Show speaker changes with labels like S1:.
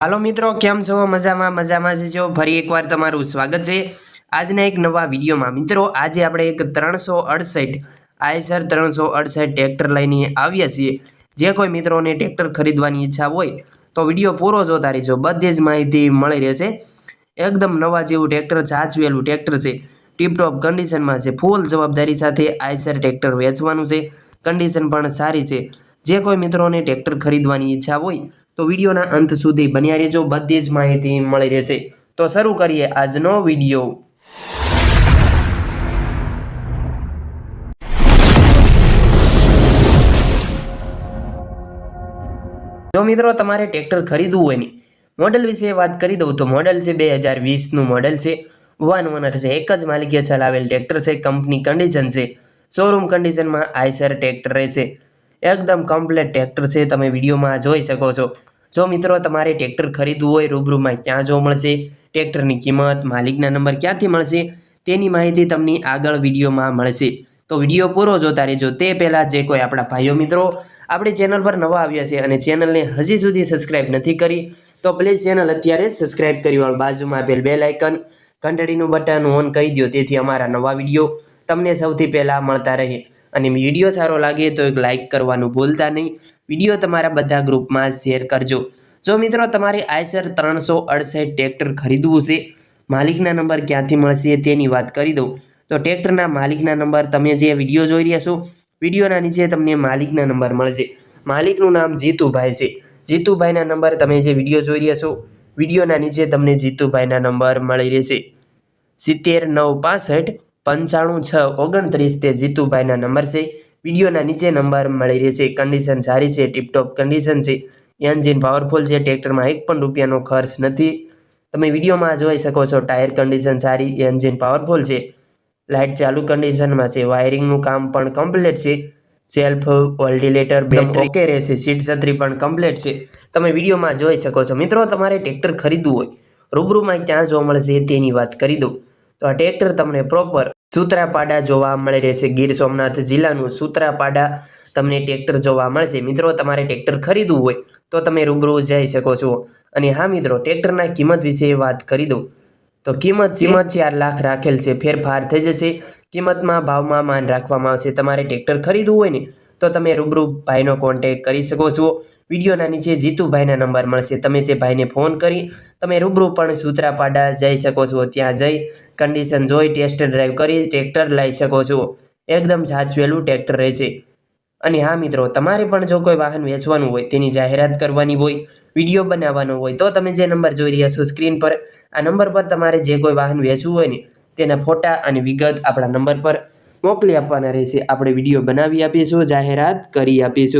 S1: હાલો મિત્રો, કેમ છો? મજામાં મજામાં છે? જો ફરી એકવાર તમારું સ્વાગત છે આજના એક નવા વિડીયોમાં. મિત્રો, આજે આપણે એક ત્રણસો અડસઠ આઈસર ત્રણસો અડસઠ ટ્રેક્ટર લઈને આવ્યા છીએ. જે કોઈ મિત્રોને ટ્રેક્ટર ખરીદવાની ઈચ્છા હોય તો વીડિયો પૂરો જોતા રહેજો. બધી જ માહિતી મળી રહેશે. એકદમ નવા જેવું ટ્રેક્ટર, સાચવેલું ટ્રેક્ટર છે. ટીપટોપ કન્ડિશનમાં છે. ફૂલ જવાબદારી સાથે આઈસર ટ્રેક્ટર વેચવાનું છે. કન્ડિશન પણ સારી છે. જે કોઈ મિત્રોને ટ્રેક્ટર ખરીદવાની ઈચ્છા હોય તો વિડીયોના અંત સુધી બન્યા રહેજો. બધી જ માહિતી મળી રહેશે. તો શરૂ કરીએ આજનો વીડિયો. જો મિત્રો તમારે ટ્રેક્ટર ખરીદવું હોય ને, મોડલ વિશે વાત કરી દઉં તો મોડલ છે બે હજાર વીસનું મોડલ છે. વન ઓનર છે. એક જ માલિકે ચલાવેલ ટ્રેક્ટર છે. કંપની કન્ડિશન છે. શોરૂમ કન્ડિશનમાં આઈસર ટ્રેક્ટર રહેશે. એકદમ કમ્પ્લેટ ટ્રેક્ટર છે, તમે વિડીયોમાં જોઈ શકો છો. જો મિત્રો તમારે ટ્રેક્ટર ખરીદવું હોય, રૂબરૂમાં ક્યાં જોવા મળશે? ટ્રેક્ટરની કિંમત, માલિકના નંબર ક્યાંથી મળશે? તેની માહિતી તમને આગળ વિડીયોમાં મળશે. તો વીડિયો પૂરો જોતા રહેજો. તે પહેલાં જે કોઈ આપણા ભાઈઓ મિત્રો આપણી ચેનલ પર નવા આવ્યા છે અને ચેનલને હજી સુધી સબસ્ક્રાઇબ નથી કરી, તો પ્લીઝ ચેનલ અત્યારે સબસ્ક્રાઇબ કરી વાળો બાજુમાં આપેલ બેલ આઇકન ઘંટડીનું બટન ઓન કરી દો તેથી અમારા નવા વીડિયો તમને સૌથી પહેલાં મળતા રહે. અને વીડિયો સારો લાગે તો એક લાઇક કરવાનું ભૂલતા નહીં. વીડિયો તમારા બધા ગ્રુપમાં શેર કરજો. જો મિત્રો તમારે આઈસર ત્રણસો અડસઠ ટ્રેક્ટર ખરીદવું છે, માલિકના નંબર ક્યાંથી મળશે તેની વાત કરી દઉં. તો ટ્રેક્ટરના માલિકના નંબર તમે જે વીડિયો જોઈ રહ્યા છો, વિડીયોના નીચે તમને માલિકના નંબર મળશે. માલિકનું નામ જીતુભાઈ છે. જીતુભાઈના નંબર તમે જે વીડિયો જોઈ રહ્યા છો, વિડીયોના નીચે તમને જીતુભાઈના નંબર મળી રહેશે. સિત્તેર નવ પાસઠ પંચાણું છ ઓગણત્રીસ તે જીતુભાઈના નંબર છે. વિડીયોના નીચે નંબર મળી રહેશે. કન્ડિશન સારી છે ટીપટોપ કન્ડિશન છે. એન્જિન પાવરફુલ છે ટ્રેક્ટરમાં એક પણ રૂપિયાનો ખર્ચ નથી. તમે વિડીયોમાં જોઈ શકો છો ટાયર કન્ડિશન સારી એન્જિન પાવરફુલ છે. લાઇટ ચાલુ કન્ડિશનમાં છે. વાયરિંગનું કામ પણ કમ્પ્લીટ છે. સેલ્ફ ઓલ્ડિલેટર બેટરી ઓકે રહેશે. સીટ છત્રી પણ કમ્પ્લીટ છે. તમે વિડીયોમાં જોઈ શકો છો. મિત્રો તમારે ટ્રેક્ટર ખરીદવું હોય. રૂબરૂમાં ક્યાં જોવા મળશે તેની વાત કરી દઉં. તો આ ટ્રેક્ટર તમને પ્રોપર સૂત્રાપાડા જોવા મળી રહેશે ગીર સોમનાથ જિલ્લાનું સૂત્રાપાડા તમને ટ્રેક્ટર જોવા મળશે. મિત્રો, તમારે ટ્રેક્ટર ખરીદવું હોય તો તમે રૂબરૂ જઈ શકો છો. અને હા, મિત્રો, ટ્રેક્ટરના કિંમત વિશે વાત કરી દઉં. તો કિંમત કિંમત ચાર લાખ રાખેલ છે. ફેરફાર થઈ જશે. કિંમતમાં ભાવમાં માન રાખવામાં આવશે. તમારે ટ્રેક્ટર ખરીદવું હોય ને તો તમે રૂબરૂ ભાઈનો કોન્ટેક કરી શકો છો. વિડીયોના નીચે જીતુભાઈના નંબર મળશે. તમે તે ભાઈને ફોન કરી, તમે રૂબરૂ પણ સૂત્રાપાડા જઈ શકો છો. ત્યાં જઈ કન્ડિશન જોઈ ટેસ્ટ ડ્રાઈવ કરી ટ્રેક્ટર લઈ શકો છો. એકદમ સાચવેલું ટ્રેક્ટર રહેશે. અને હા મિત્રો, તમારે પણ જો કોઈ વાહન વેચવાનું હોય, તેની જાહેરાત કરવાની હોય, વીડિયો બનાવવાનો હોય, તો તમે જે નંબર જોઈ રહ્યા છો સ્ક્રીન પર, આ નંબર પર તમારે જે કોઈ વાહન વેચવું હોય ને, તેના ફોટા અને વિગત આપણા નંબર પર મોકલી આપવાના રહેશે. આપણે વીડિયો બનાવી આપીશું જાહેરાત કરી આપીશું.